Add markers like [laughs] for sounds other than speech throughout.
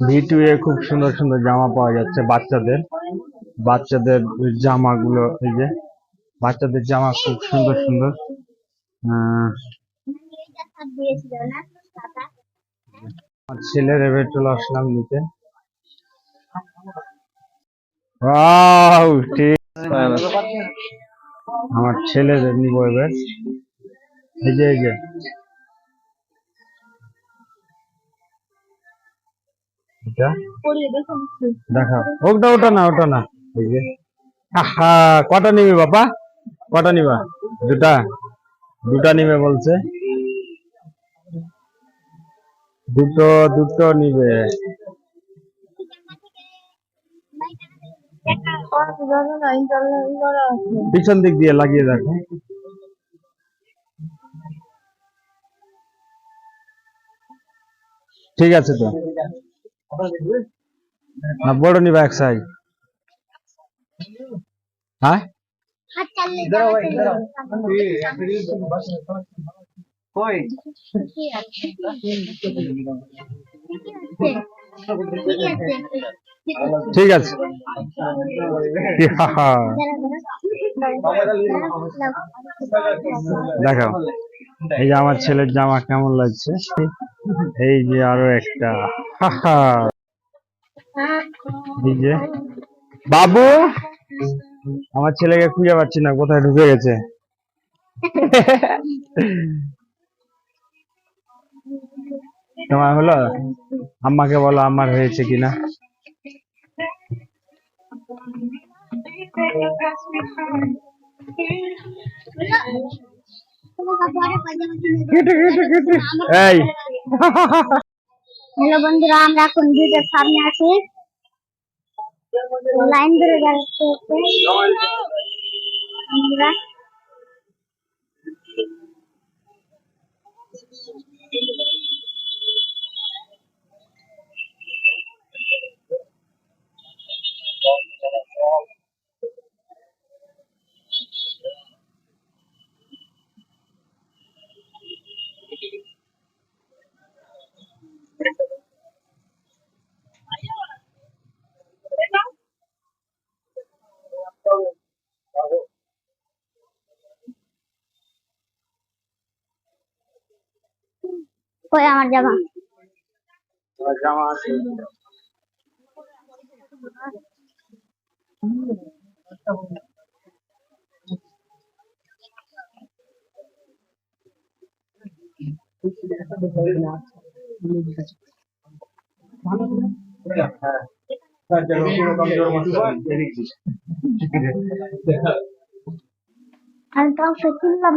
V2 এ খুব সুন্দর সুন্দর জামা পাওয়া যাচ্ছে বাচ্চাদের। বাচ্চাদের জামাগুলো এই যে, বাচ্চাদের জামা খুব সুন্দর সুন্দর। আমার ছেলের এবার চলে আসলাম নিতে। আমার ছেলেদের নিবো এবার। এই যে এই যে। এটা দেখাও। ওটা ওটা না ওটা না। এই যে। আহা কটা নিবি বাবা? কটা নিবা? দুটা। দুটা নিবে বলছে। দুটো দুটো নিবে। পিছন দিক দিয়ে লাগিয়ে দেখো। ঠিক আছে তো। না বড় নিবা এক সাইজ। হ্যাঁ? ঠিক আছে। [laughs] দেখাও। এই যে আমার ছেলের জামা কেমন লাগছে? এই যে আরও একটা। বাবু! আমার ছেলেকে খুঁজে পাচ্ছি না, কোথায় ঢুকে গেছে? তোমার হলো? আম্মাকে বলো আমার হয়েছে কিনা। এই। হ্যালো বন্ধুরা আমরা এখন ভিডিওর সামনে আছি। লাইন ধরে যাচ্ছে। বন্ধুরা কই আমার জামা। জামা আছে? আমি তাও সে কিনলাম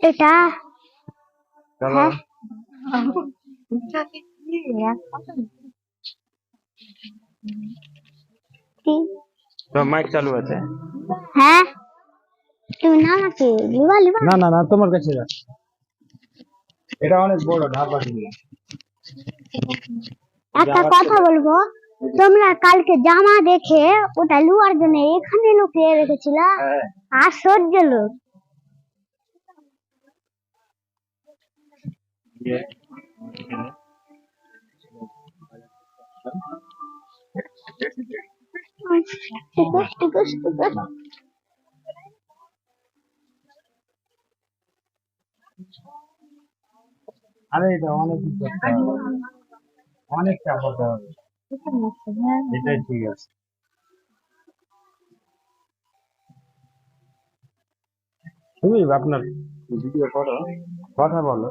এটা চলো তো মাইক চালু আছে। হ্যাঁ। তুমি না নাকি? লিবা লিবা। না না না তোমার কাছে রাখ। এটা অনেক বড় একটা কথা বলব তোমরা কালকে জামা দেখে ওটা লুয়ার জন্য এখানে লুকিয়ে রেখেছিল? হ্যাঁ। আশ্চর্য লোক। আরে এটা অনেক। অনেক চাপ হতে হবে এটাই ঠিক আছে। তুমি আপনার ভিডিও করো। কথা বলো।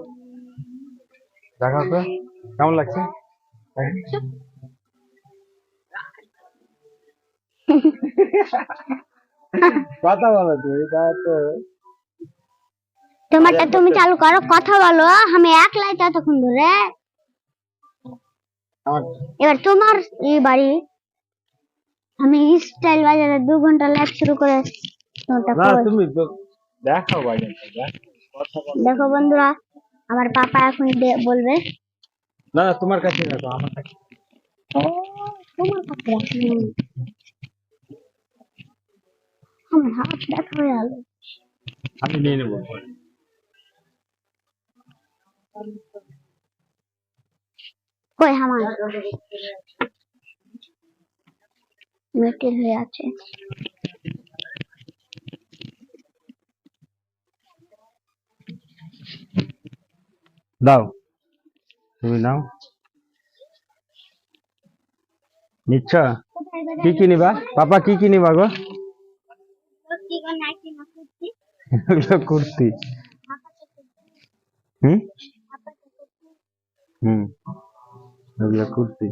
দেখাও তো কেমন লাগছে? কথা বলো তুমি তা তো তোমারটা তুমি চালু করো কথা বলো আমি একলাই ততক্ষণ ধরে। এবার তোমার এই বাড়ি আমি স্টাইল বাজারে দু ঘণ্টা লাইভ শুরু করে না তুমি দেখাও দেখ বল দেখো বন্ধুরা আমার পাপা এখন বলবে। না না তোমার কাছে রাখো আমার কাছে। ও তোমার কাছে রাখি। আমার হাত ব্যথা হয়ে গেল। আমি নিয়ে নেব কই আমার? মেটের হয়ে আছে। দাও। তুমি নাও। নিচ্ছ? কি কি নিবা পাপা, কি কি নিবা গো কুর্তি। হুম? হুম কুর্তি।